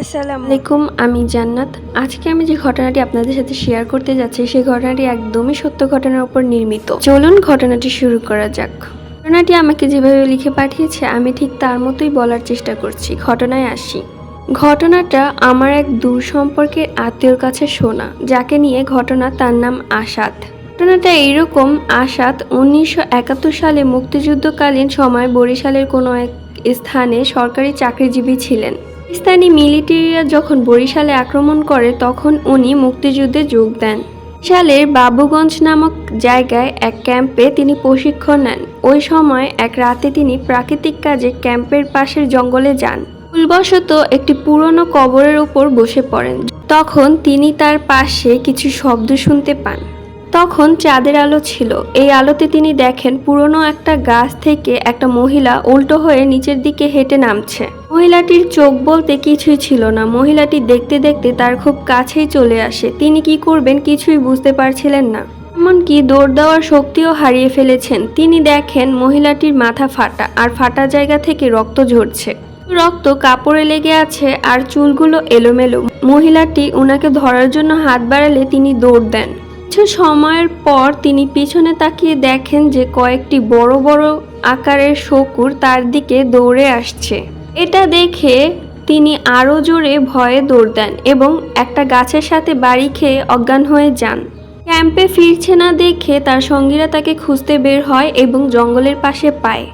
আসসালামু আলাইকুম, আমি জান্নাত। আজকে আমি যে ঘটনাটি আপনাদের সাথে শেয়ার করতে যাচ্ছি, সেই ঘটনাটি একদমই সত্য ঘটনার উপর নির্মিত। চলুন ঘটনাটি শুরু করা যাক। ঘটনাটি আমাকে যেভাবে লিখে পাঠিয়েছে, আমি ঠিক তার মতোই বলার চেষ্টা করছি। ঘটনায় আসি। ঘটনাটা আমার এক দূর সম্পর্কের আত্মীয়র কাছে শোনা, যাকে নিয়ে ঘটনা তার নাম আসাদ ঘটনাটা এইরকম আসাদ উনিশশো একাত্তর সালে মুক্তিযুদ্ধকালীন সময় বরিশালের কোনো এক স্থানে সরকারি চাকরিজীবী ছিলেন। পাকিস্তানি মিলিটারিরা যখন বরিশালে আক্রমণ করে, তখন উনি মুক্তিযুদ্ধে যোগ দেন। সালের বাবুগঞ্জ নামক জায়গায় এক ক্যাম্পে তিনি প্রশিক্ষণ নেন। ওই সময় এক রাতে তিনি প্রাকৃতিক কাজে ক্যাম্পের পাশের জঙ্গলে যান। ভুলবশত একটি পুরনো কবরের উপর বসে পড়েন। তখন তিনি তার পাশে কিছু শব্দ শুনতে পান তখন চাঁদের আলো ছিল। এই আলোতে তিনি দেখেন, পুরনো একটা গাছ থেকে একটা মহিলা উল্টো হয়ে নিচের দিকে হেঁটে নামছে। মহিলাটির চোখ বলতে কিছুই ছিল না। মহিলাটি দেখতে দেখতে তার খুব কাছেই চলে আসে। তিনি কি করবেন কিছুই বুঝতে পারছিলেন না। এমনকি দৌড় দেওয়ার শক্তিও হারিয়ে ফেলেছেন। তিনি দেখেন, মহিলাটির মাথা ফাটা আর ফাটা জায়গা থেকে রক্ত ঝরছে। রক্ত কাপড়ে লেগে আছে আর চুলগুলো এলোমেলো। মহিলাটি উনাকে ধরার জন্য হাত বাড়ালে তিনি দৌড় দেন। কিছু সময়ের পর তিনি পিছনে তাকিয়ে দেখেন যে কয়েকটি বড় বড় আকারের শকুর তার দিকে দৌড়ে আসছে। এটা দেখে তিনি আরও জোরে ভয়ে দৌড় দেন এবং একটা গাছের সাথে বাড়ি খেয়ে অজ্ঞান হয়ে যান। ক্যাম্পে ফিরছে না দেখে তার সঙ্গীরা তাকে খুঁজতে বের হয় এবং জঙ্গলের পাশে পায়।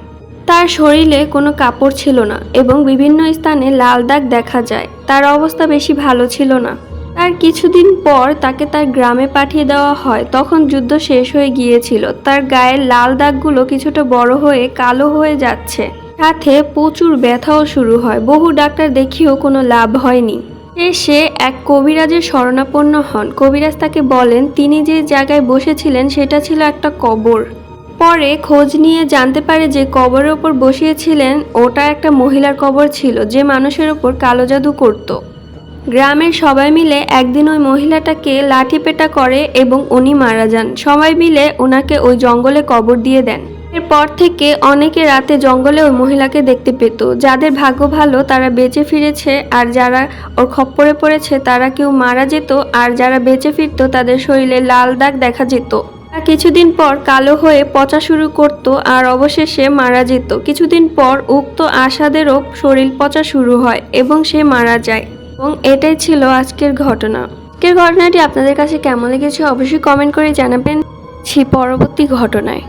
তার শরীরে কোনো কাপড় ছিল না এবং বিভিন্ন স্থানে লাল দাগ দেখা যায়। তার অবস্থা বেশি ভালো ছিল না। তার কিছুদিন পর তাকে তার গ্রামে পাঠিয়ে দেওয়া হয়। তখন যুদ্ধ শেষ হয়ে গিয়েছিল। তার গায়ের লাল দাগগুলো কিছুটা বড় হয়ে কালো হয়ে যাচ্ছে। সাথে প্রচুর ব্যথাও শুরু হয়। বহু ডাক্তার দেখিয়েও কোনো লাভ হয়নি। সে এক কবিরাজের শরণাপন্ন হন। কবিরাজ তাকে বলেন, তিনি যে জায়গায় বসেছিলেন, সেটা ছিল একটা কবর। পরে খোঁজ নিয়ে জানতে পারে যে কবরের ওপর বসিয়েছিলেন, ওটা একটা মহিলার কবর ছিল, যে মানুষের ওপর কালো জাদু করতো। গ্রামের সবাই মিলে একদিন ওই মহিলাটাকে লাঠি পেটা করে এবং উনি মারা যান। সবাই মিলে ওনাকে ওই জঙ্গলে কবর দিয়ে দেন। এরপর থেকে অনেকে রাতে জঙ্গলে ওই মহিলাকে দেখতে পেত। যাদের ভাগ্য ভালো, তারা বেঁচে ফিরেছে, আর যারা ওর খপ্পরে পড়েছে, তারা কেউ মারা যেত, আর যারা বেঁচে ফিরতো, তাদের শরীরে লাল দাগ দেখা যেত। কিছুদিন পর কালো হয়ে পচা শুরু করত, আর অবশেষে মারা যেত। কিছুদিন পর উক্ত আশাদেরও শরীর পচা শুরু হয়, এবং সে মারা যায়। এবং এটাই ছিল আজকের ঘটনা। আজকের ঘটনাটি আপনাদের কাছে কেমন লেগেছে অবশ্যই কমেন্ট করে জানাবেন ছি পরবর্তী ঘটনায়।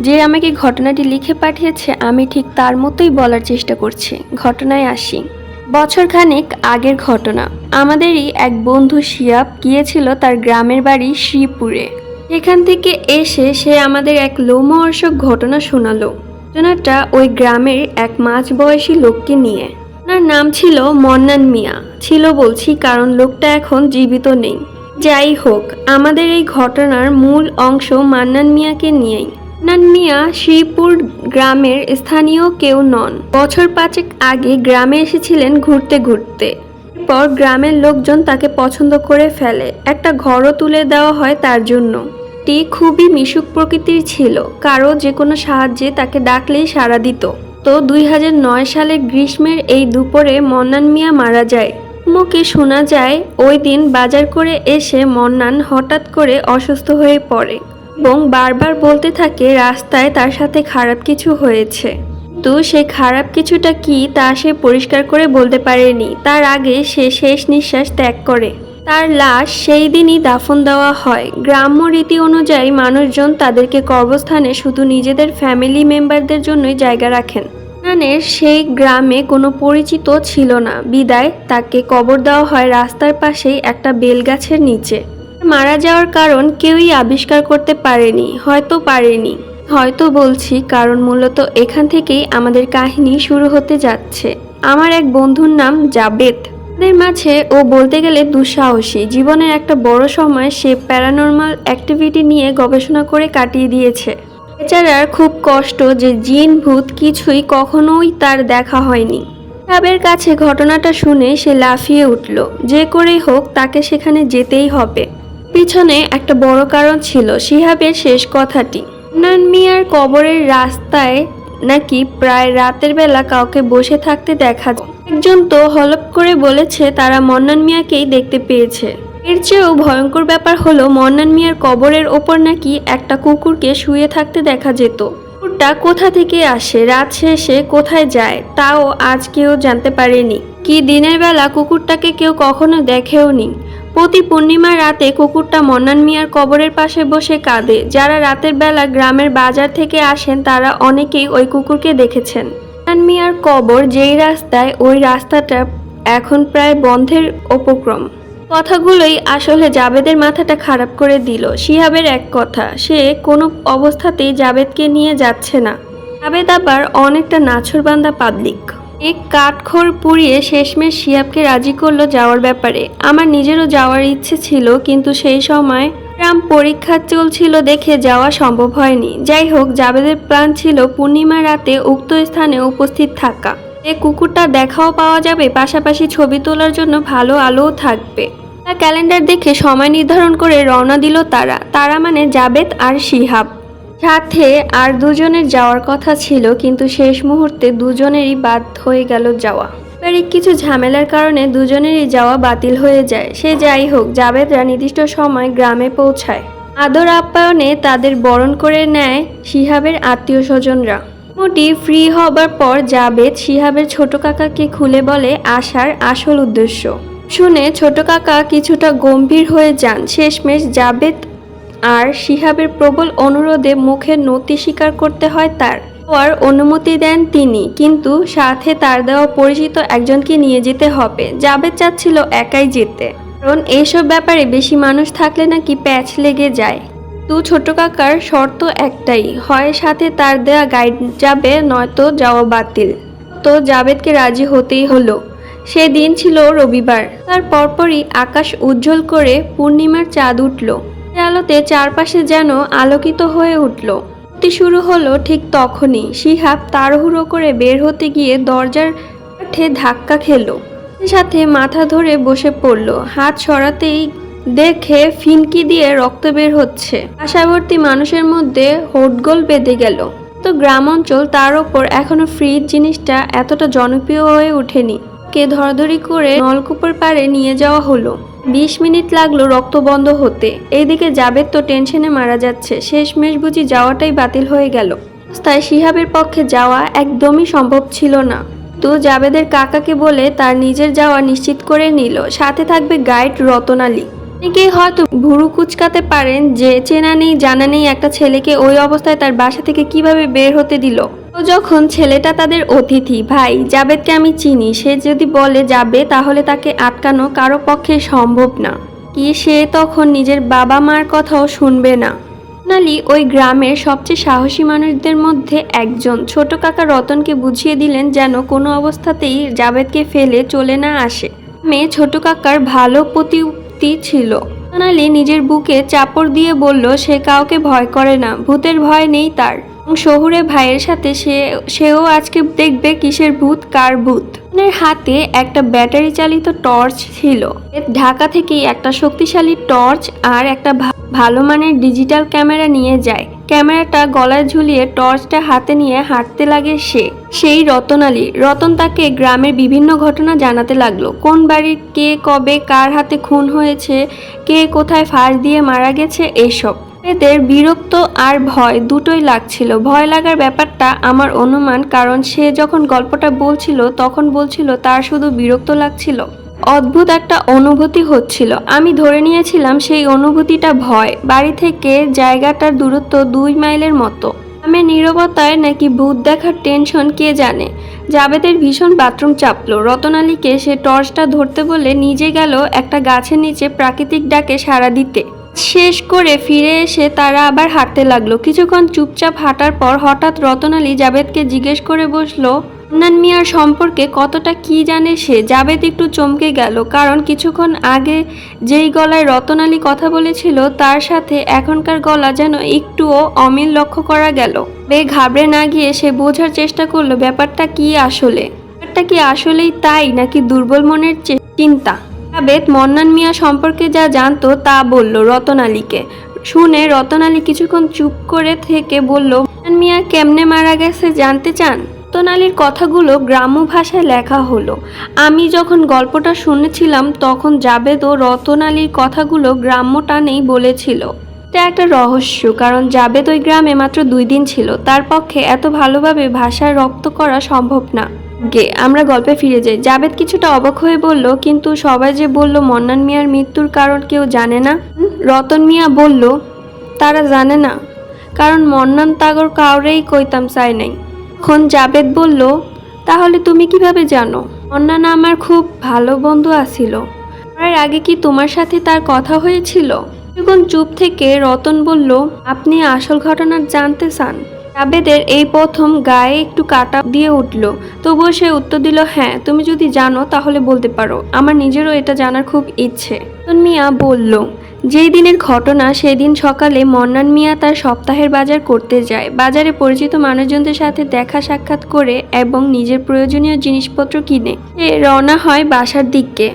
যে আমাকে ঘটনাটি লিখে পাঠিয়েছে, আমি ঠিক তার মতোই বলার চেষ্টা করছি। ঘটনায় আসি। বছর বছরখানেক আগের ঘটনা। আমাদেরই এক বন্ধু শিয়াব গিয়েছিল তার গ্রামের বাড়ি শ্রীপুরে। এখান থেকে এসে সে আমাদের এক লোমহর্ষক ঘটনা শোনালো। ঘটনাটা ওই গ্রামের এক মাঝ বয়সী লোককে নিয়ে। ওনার নাম ছিল মন্নান মিয়া। ছিল বলছি, কারণ লোকটা এখন জীবিত নেই। যাই হোক, আমাদের এই ঘটনার মূল অংশ মান্নান মিয়াকে নিয়েই। মান্নান মিয়া শ্রীপুর গ্রামের স্থানীয় কেউ নন। বছর পাঁচেক আগে গ্রামে এসেছিলেন ঘুরতে ঘুরতে। এরপর গ্রামের লোকজন তাকে পছন্দ করে ফেলে। একটা ঘরও তুলে দেওয়া হয় তার জন্য। টি খুবই মিশুক প্রকৃতির ছিল। কারও যে কোনো সাহায্যে তাকে ডাকলেই সাড়া দিত। তো দুই সালে গ্রীষ্মের এই দুপুরে মন্নান মিয়া মারা যায়। মুখে শোনা যায়, ওই দিন বাজার করে এসে মন্নান হঠাৎ করে অসুস্থ হয়ে পড়ে এবং বারবার বলতে থাকে রাস্তায় তার সাথে খারাপ কিছু হয়েছে। কিন্তু সে খারাপ কিছুটা কি তা সে পরিষ্কার করে বলতে পারেনি। তার আগে সে শেষ নিঃশ্বাস ত্যাগ করে। তার লাশ সেই দিনই দাফন দেওয়া হয়। গ্রাম্য রীতি অনুযায়ী মানুষজন তাদেরকে কর্মস্থানে শুধু নিজেদের ফ্যামিলি মেম্বারদের জন্যই জায়গা রাখেন। নানের সেই গ্রামে কোনো পরিচিত ছিল না। বিদায় তাকে কবর দেওয়া হয় রাস্তার পাশেই একটা বেলগাছের নিচে। মারা যাওয়ার কারণ কেউই আবিষ্কার করতে পারেনি, হয়তো পারেনি। হয়তো বলছি কারণ মূলত এখান থেকেই আমাদের কাহিনী শুরু হতে যাচ্ছে। আমার এক বন্ধুর নাম জাবেদ। আমাদের মাঝে ও বলতে গেলে দুঃসাহসী। জীবনের একটা বড় সময় সে প্যারানর্মাল অ্যাক্টিভিটি নিয়ে গবেষণা করে কাটিয়ে দিয়েছে। বেচারার খুব কষ্ট যে জিন ভূত কিছুই কখনোই তার দেখা হয়নি। সাবের কাছে ঘটনাটা শুনে সে লাফিয়ে উঠল। যে করেই হোক, তাকে সেখানে যেতেই হবে। পিছনে একটা বড় কারণ ছিল সিহাবের শেষ কথাটি। ইমরান মিয়ার কবরের রাস্তায় নাকি প্রায় রাতের বেলা কাউকে বসে থাকতে দেখা যায়। একজন তো হলপ করে বলেছে, তারা মন্নান মিয়াকেই দেখতে পেয়েছে। এর চেয়েও ভয়ঙ্কর ব্যাপার হলো মন্নান মিয়ার কবরের ওপর নাকি একটা কুকুরকে শুয়ে থাকতে দেখা যেত। কুকুরটা কোথা থেকে আসে, রাত শেষে কোথায় যায়, তাও আজ কেউ জানতে পারেনি। কি দিনের বেলা কুকুরটাকে কেউ কখনো দেখেও নি। প্রতি পূর্ণিমা রাতে কুকুরটা মন্নান মিয়ার কবরের পাশে বসে কাঁদে। যারা রাতের বেলা গ্রামের বাজার থেকে আসেন, তারা অনেকেই ওই কুকুরকে দেখেছেন। মন্নান মিয়ার কবর যেই রাস্তায়, ওই রাস্তাটা এখন প্রায় বন্ধের উপক্রম। কথাগুলোই আসলে জাবেদের মাথাটা খারাপ করে দিল। শিহাবের এক কথা, সে কোনো অবস্থাতেই জাবেদকে নিয়ে যাচ্ছে না। জাবেদ আবার অনেকটা নাছরবান্দা পাবলিক। এক কাঠখড় পুড়িয়ে শেষমেশ শিহাবকে রাজি করল যাওয়ার ব্যাপারে। আমার নিজেরও যাওয়ার ইচ্ছে ছিল, কিন্তু সেই সময় গ্রাম পরীক্ষা চলছিল দেখে যাওয়া সম্ভব হয়নি। যাই হোক, জাবেদের প্ল্যান ছিল পূর্ণিমা রাতে উক্ত স্থানে উপস্থিত থাকা। এ কুকুরটা দেখাও পাওয়া যাবে, পাশাপাশি ছবি তোলার জন্য ভালো আলোও থাকবে। ক্যালেন্ডার দেখে সময় নির্ধারণ করে রওনা দিল তারা। তারা মানে জাবেদ আর শিহাব। সাথে আর দুজনের যাওয়ার কথা ছিল, কিন্তু শেষ মুহূর্তে দুজনেরই বাদ হয়ে গেল যাওয়া। পারিবারিক কিছু ঝামেলার কারণে দুজনেরই যাওয়া বাতিল হয়ে যায়। সে যাই হোক, জাবেদরা নির্দিষ্ট সময় গ্রামে পৌঁছায়। আদর আপ্যায়নে তাদের বরণ করে নেয় শিহাবের আত্মীয় স্বজনরা মোটি ফ্রি হবার পর জাবেদ শিহাবের ছোট কাকাকে খুলে বলে আসার আসল উদ্দেশ্য। শুনে ছোট কাকা কিছুটা গম্ভীর হয়ে যান। শেষমেশ জাবেদ আর শিহাবের প্রবল অনুরোধে মুখের নতি স্বীকার করতে হয় তার। হওয়ার অনুমতি দেন তিনি, কিন্তু সাথে তার দেওয়া পরিচিত একজনকে নিয়ে যেতে হবে। জাবেদ চাচ্ছিল একাই যেতে। কারণ এইসব ব্যাপারে বেশি মানুষ থাকলে নাকি প্যাচ লেগে যায়। দু ছোট কাকার শর্ত একটাই, হয় সাথে তার দেয়া গাইড যাবে, নয়তো যাওয়া বাতিল। তো জাবেদকে রাজি হতেই হলো। সেদিন ছিল রবিবার। তার পরপরই আকাশ উজ্জ্বল করে পূর্ণিমার চাঁদ উঠল। আলোতে চারপাশে যেন আলোকিত হয়ে উঠল। উঠতে শুরু হলো ঠিক তখনই। শিহাব তাড়াহুড়ো করে বের হতে গিয়ে দরজার ধাক্কা খেলো। সাথে মাথা ধরে বসে পড়ল। হাত সরাতেই দেখে ফিনকি দিয়ে রক্ত বের হচ্ছে। আশাবর্তী মানুষের মধ্যে হোটগোল বেঁধে গেল। তো গ্রাম অঞ্চল তার ওপর এখনও ফ্রিজ জিনিসটা এতটা জনপ্রিয় হয়ে ওঠেনি। কে ধরাধরি করে নলকূপের পাড়ে নিয়ে যাওয়া হলো। বিশ মিনিট লাগল রক্ত বন্ধ হতে। এইদিকে জাবেদ তো টেনশনে মারা যাচ্ছে। শেষমেশ বুঝি যাওয়াটাই বাতিল হয়ে গেল। তাই শিহাবের পক্ষে যাওয়া একদমই সম্ভব ছিল না। তো জাবেদের কাকাকে বলে তার নিজের যাওয়া নিশ্চিত করে নিল। সাথে থাকবে গাইড রতনালী অনেকেই হয়তো ভুরু কুচকাতে পারেন যে চেনা নেই, জানা নেই একটা ছেলেকে ওই অবস্থায় তার বাসা থেকে কীভাবে বের হতে দিল। তো যখন ছেলেটা তাদের অতিথি, ভাই, জাবেদকে আমি চিনি, সে যদি বলে যাবে তাহলে তাকে আটকানো কারও পক্ষে সম্ভব না। কি সে তখন নিজের বাবা মার কথাও শুনবে না? নালি ওই গ্রামের সবচেয়ে সাহসী মানুষদের মধ্যে একজন। ছোট কাকা রতনকে বুঝিয়ে দিলেন যেন কোনো অবস্থাতেই জাবেদকে ফেলে চলে না আসে। মেয়ে ছোট কাকার ভালো প্রতিউক্তি ছিল। সোনালি নিজের বুকে চাপড় দিয়ে বলল, সে কাউকে ভয় করে না, ভূতের ভয় নেই তার। শহুরে ভাইয়ের সাথে সে, সেও আজকে দেখবে কিসের ভূত, কার ভূত। হাতে একটা ব্যাটারি চালিত টর্চ ছিল। ঢাকা থেকেই একটা শক্তিশালী টর্চ আর একটা ভালো মানের ডিজিটাল ক্যামেরা নিয়ে যায়। ক্যামেরাটা গলায় ঝুলিয়ে টর্চটা হাতে নিয়ে হাঁটতে লাগে সে। সেই রতনালী রতন তাকে গ্রামের বিভিন্ন ঘটনা জানাতে লাগল। কোন বাড়ির কে কবে, কার হাতে খুন হয়েছে, কে কোথায় ফাঁস দিয়ে মারা গেছে, এসব। এদের বিরক্ত আর ভয় দুটোই লাগছিল। ভয় লাগার ব্যাপারটা আমার অনুমান, কারণ সে যখন গল্পটা বলছিল, তখন বলছিল তার শুধু বিরক্ত লাগছিল। অদ্ভুত একটা অনুভূতি হচ্ছিল। আমি ধরে নিয়েছিলাম সেই অনুভূতিটা ভয়, বাড়ি থেকে জায়গাটার দূরত্ব দুই মাইলের মতো। আমি নীরবতায় নাকি ভূত দেখার টেনশন কে জানে? জাবেদের ভীষণ বাথরুম চাপলো। রতনালীকে সে টর্চটা ধরতে বলে নিজে গেল একটা গাছের নিচে প্রাকৃতিক ডাকে সাড়া দিতে। শেষ করে ফিরে এসে তারা আবার হাঁটতে লাগল। কিছুক্ষণ চুপচাপ হাঁটার পর হঠাৎ রতনালী জাবেদকে জিজ্ঞেস করে বসল হান্নান মিয়ার সম্পর্কে কতটা কি জানে সে? জাবেদ একটু চমকে গেল, কারণ কিছুক্ষণ আগে যেই গলায় রতনালী কথা বলেছিল, তার সাথে এখনকার গলা যেন একটুও অমিল লক্ষ্য করা গেল। বে ঘাবড়ে না গিয়ে সে বোঝার চেষ্টা করল, ব্যাপারটা কি আসলে? ব্যাপারটা কি আসলেই তাই নাকি দুর্বল মনের চিন্তা। জাবেদ মন্নান মিয়া সম্পর্কে যা জানতো, তা বলল রতনালীকে শুনে রতনালী কিছুক্ষণ চুপ করে থেকে বলল মিয়া কেমনে মারা গেছে জানতে চান? রতন আলীর কথাগুলো গ্রাম্য ভাষায় লেখা হলো। আমি যখন গল্পটা শুনেছিলাম, তখন জাবেদ ও রতন আলীর কথাগুলো গ্রাম্য টানেই বলেছিল। এটা একটা রহস্য, কারণ জাবেদ ওই গ্রামে মাত্র দুই দিন ছিল। তার পক্ষে এত ভালোভাবে ভাষায় রপ্ত করা সম্ভব না। গে, আমরা গল্পে ফিরে যাই। জাবেদ কিছুটা অবাক হয়ে বলল, কিন্তু সবাই যে বলল মন্নান মিয়ার মৃত্যুর কারণ কেউ জানে না? রতন মিয়া বলল, তারা জানে না। কারণ মন্নান তাগর কাউরেই কইতাম চাই নাই। তখন জাবেদ বলল, তাহলে তুমি কীভাবে জানো? মন্নান আমার খুব ভালো বন্ধু আছিল। আর আগে কি তোমার সাথে তার কথা হয়েছিল? এখন চুপ থেকে রতন বলল, আপনি আসল ঘটনা জানতে চান? জাবেদের এই প্রথম গায়ে একটু কাটা দিয়ে উঠল। তবুও সে উত্তর দিল হ্যাঁ তুমি যদি জানো তাহলে বলতে পারো। আমার নিজেরও এটা জানার খুব ইচ্ছে। রতন মিয়া বলল যেই দিনের ঘটনা সেই দিন সকালে মন্নান মিয়া তার সপ্তাহের বাজার করতে যায়। বাজারে পরিচিত মানুষজনদের সাথে দেখা সাক্ষাৎ করে এবং নিজের প্রয়োজনীয় জিনিসপত্র কিনে। সে রওনা হয় বাসার দিকে।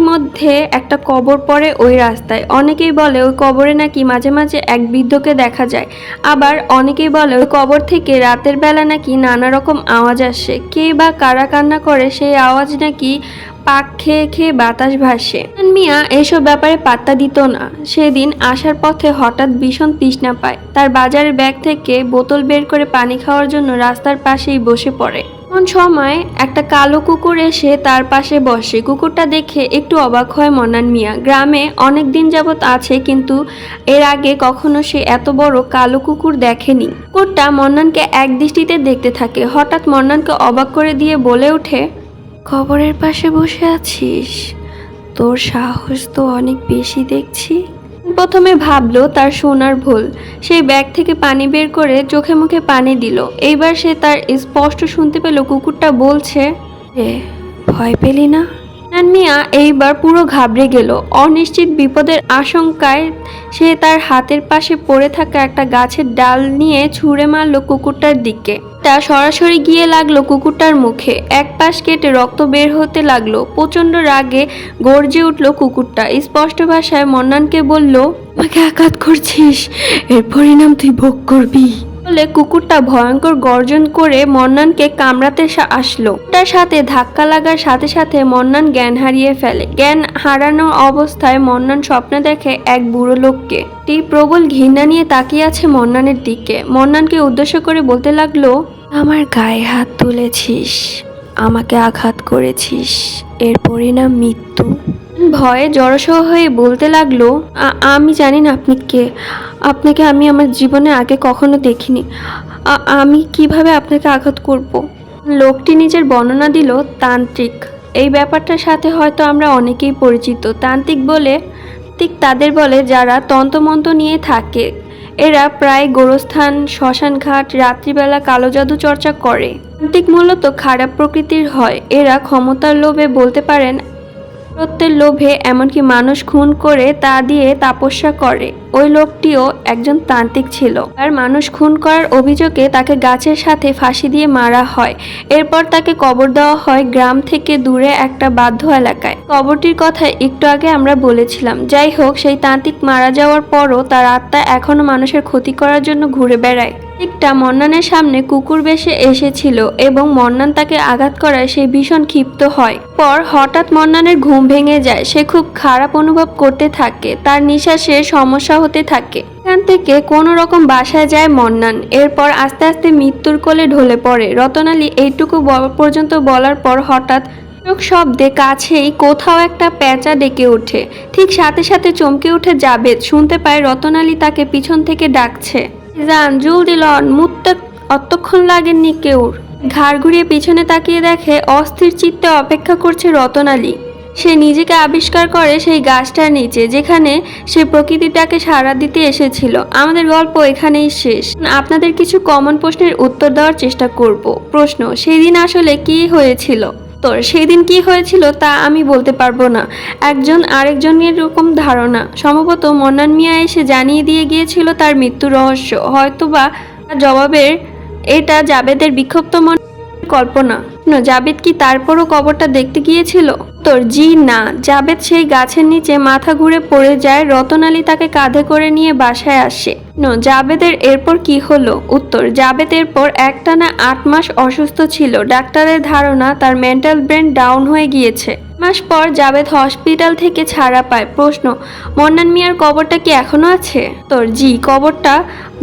মধ্যে একটা কবর পড়ে ওই রাস্তায়। অনেকেই বলে ওই কবরে নাকি মাঝে মাঝে এক বৃদ্ধকে দেখা যায়। আবার অনেকেই বলে ওই কবর থেকে রাতের বেলা নাকি নানা রকম আওয়াজ আসে। কে বা কারা কান্না করে সেই আওয়াজ নাকি পাক খেয়ে খেয়ে বাতাস ভাসে। মিয়া এসব ব্যাপারে পাত্তা দিত না। সেদিন আসার পথে হঠাৎ ভীষণ তৃষ্ণা পায়। তার বাজারের ব্যাগ থেকে বোতল বের করে পানি খাওয়ার জন্য রাস্তার পাশেই বসে পড়ে। এমন সময় একটা কালো কুকুর এসে তার পাশে বসে। কুকুরটা দেখে একটু অবাক হয় মন্নান মিয়া। গ্রামে অনেক দিন যাবৎ আছে, কিন্তু এর আগে কখনো সে এত বড় কালো কুকুর দেখেনি। কুকুরটা মন্নানকে এক দৃষ্টিতে দেখতে থাকে। হঠাৎ মন্নানকে অবাক করে দিয়ে বলে ওঠে খবরের পাশে বসে আছিস? তোর সাহস তো অনেক বেশি দেখছি। প্রথমে ভাবলো তার সোনার ভুল। সেই ব্যাগ থেকে পানি বের করে চোখে মুখে পানি দিল। এইবার সে তার স্পষ্ট শুনতে পেল কুকুরটা বলছে ভয় পেলি না? নান মিয়া এইবার পুরো ঘাবড়ে গেল। অনিশ্চিত বিপদের আশঙ্কায় সে তার হাতের পাশে পড়ে থাকা একটা গাছের ডাল নিয়ে ছুঁড়ে মারল কুকুরটার দিকে। তা সরাসরি গিয়ে লাগল কুকুরটার মুখে। এক পাশ কেটে রক্ত বের হতে লাগল। প্রচণ্ড রাগে গর্জে উঠল কুকুরটা। স্পষ্ট ভাষায় মন্নানকে বলল, আমাকে আঘাত করছিস। এর পরিণাম তুই ভোগ করবি। বলে কুকুরটা ভয়ঙ্কর গর্জন করে মন্নানকে কামড়াতে আসলো। তার সাথে ধাক্কা লাগার সাথে সাথে মন্নান জ্ঞান হারিয়ে ফেলে। জ্ঞান হারানো অবস্থায় মন্নান স্বপ্নে দেখে এক বুড়ো লোককে। টি প্রবল ঘৃণা নিয়ে তাকিয়ে আছে মন্নানের দিকে। মন্নানকে উদ্দেশ্য করে বলতে লাগল, আমার গায়ে হাত তুলেছিস, আমাকে আঘাত করেছিস, এর পরিণাম মৃত্যু। ভয়ে জড়সহ হয়ে বলতে লাগল আমি জানি না আপনি কে। আপনাকে আমি আমার জীবনে আগে কখনো দেখিনি। আমি কীভাবে আপনাকে আঘাত করব। লোকটি নিজের বর্ণনা দিল, তান্ত্রিক। এই ব্যাপারটার সাথে হয়তো আমরা অনেকেই পরিচিত। তান্ত্রিক বলে, ঠিক তাদের বলে যারা তন্ত্রমন্ত্র নিয়ে থাকে। এরা প্রায় গোরস্থান শ্মশান ঘাট রাত্রিবেলা কালো জাদু চর্চা করে। তান্ত্রিক মূলত খারাপ প্রকৃতির হয়। এরা ক্ষমতার লোভে বলতে পারেন সত্যের লোভে এমনকি মানুষ খুন করে তা দিয়ে তাপস্যা করে। ওই লোকটিও একজন তান্ত্রিক ছিল। আর মানুষ খুন করার অভিযোগে তাকে গাছের সাথে ফাঁসি দিয়ে মারা হয়। এরপর তাকে কবর দেওয়া হয় গ্রাম থেকে দূরে একটা বাধ্য এলাকায়। কবরটির কথা একটু আগে আমরা বলেছিলাম। যাই হোক, সেই তান্ত্রিক মারা যাওয়ার পরও তার আত্মা এখনও মানুষের ক্ষতি করার জন্য ঘুরে বেড়ায়। একটা মন্নানের সামনে কুকুর বেশে এসেছিল এবং মন্নান তাকে আঘাত করায় সে ভীষণ ক্ষিপ্ত হয়। পর হঠাৎ মন্নানের ঘুম ভেঙে যায়। সে খুব খারাপ অনুভব করতে থাকে। তার নিঃশ্বাসের সমস্যা হতে থাকে। এখান থেকে কোনো রকম বাসায় যায় মন্নান। এরপর আস্তে আস্তে মৃত্যুর কোলে ঢলে পড়ে। রতনালী এইটুকু পর্যন্ত বলার পর হঠাৎ চোখ শব্দে কাছেই কোথাও একটা প্যাঁচা ডেকে ওঠে। ঠিক সাথে সাথে চমকে উঠে জাবেদ। শুনতে পায় রতনালী তাকে পিছন থেকে ডাকছে। যান জুল লন মুত্তে অতক্ষণ লাগেননি কেউর। ঘাড় ঘুরিয়ে পিছনে তাকিয়ে দেখে অস্থির চিত্তে অপেক্ষা করছে রতনালী। সে নিজেকে আবিষ্কার করে সেই গাছটার নিচে, যেখানে সে প্রকৃতিটাকে সাড়া দিতে এসেছিল। আমাদের গল্প এখানেই শেষ। আপনাদের কিছু কমন প্রশ্নের উত্তর দেওয়ার চেষ্টা করব। প্রশ্ন সেই দিন আসলে কি হয়েছিল? তোর সেই দিন কি হয়েছিল তা আমি বলতে পারব না। একজন আরেকজনের এরকম ধারণা। সম্ভবত মন্নান মিয়া এসে জানিয়ে দিয়ে গিয়েছিল তার মৃত্যু রহস্য। হয়তোবা জবাবের এটা জাবেদের বিক্ষিপ্ত মন কল্পনা। জাবেদ কি তারপরও কবরটা দেখতে গিয়েছিল? তোর জি না। জাবেদ সেই গাছের নিচে মাথা ঘুরে পড়ে যায়, রতন আলী তাকে কাঁধে করে নিয়ে বাসায় আসে। নো জাবেদের এরপর কি হলো? উত্তর জাবেদ এরপর একটানা আট মাস অসুস্থ ছিল। ডাক্তারের ধারণা তার মেন্টাল ব্রেন ডাউন হয়ে গিয়েছে। মাস পর জাবেদ হসপিটাল থেকে ছাড়া পায়। প্রশ্ন, মন্নান মিয়ার কবরটা কি এখনও আছে? তোর জি, কবরটা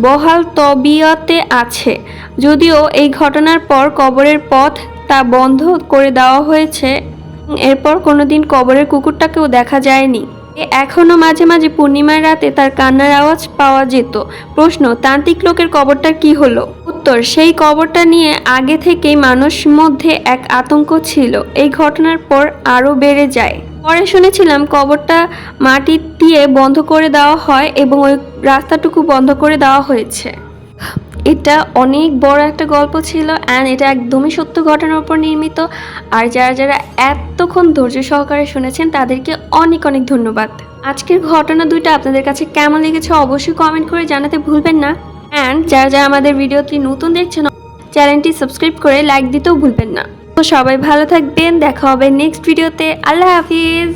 বহাল তবিয়তে আছে। যদিও এই ঘটনার পর কবরের পথ তা বন্ধ করে দেওয়া হয়েছে। এরপর কোনোদিন কবরের কুকুরটাকেও দেখা যায়নি। এখনও মাঝে মাঝে পূর্ণিমার রাতে তার কান্নার আওয়াজ পাওয়া যেত। প্রশ্ন, তান্ত্রিক লোকের কবরটার কি হলো? উত্তর, সেই কবরটা নিয়ে আগে থেকেই মানুষ মধ্যে এক আতঙ্ক ছিল। এই ঘটনার পর আরও বেড়ে যায়। পরে শুনেছিলাম কবরটা মাটি দিয়ে বন্ধ করে দেওয়া হয় এবং ওই রাস্তাটুকু বন্ধ করে দেওয়া হয়েছে। এটা অনেক বড় একটা গল্প ছিল অ্যান্ড এটা একদমই সত্য ঘটনার উপর নির্মিত। আর যারা যারা এতক্ষণ ধৈর্য সহকারে শুনেছেন, তাদেরকে অনেক অনেক ধন্যবাদ। আজকের ঘটনা দুইটা আপনাদের কাছে কেমন লেগেছে অবশ্যই কমেন্ট করে জানাতে ভুলবেন না। অ্যান্ড যারা যারা আমাদের ভিডিওটি নতুন দেখছেন, চ্যানেলটি সাবস্ক্রাইব করে লাইক দিতেও ভুলবেন না। তো সবাই ভালো থাকবেন, দেখা হবে নেক্সট ভিডিওতে আল্লাহ হাফিজ!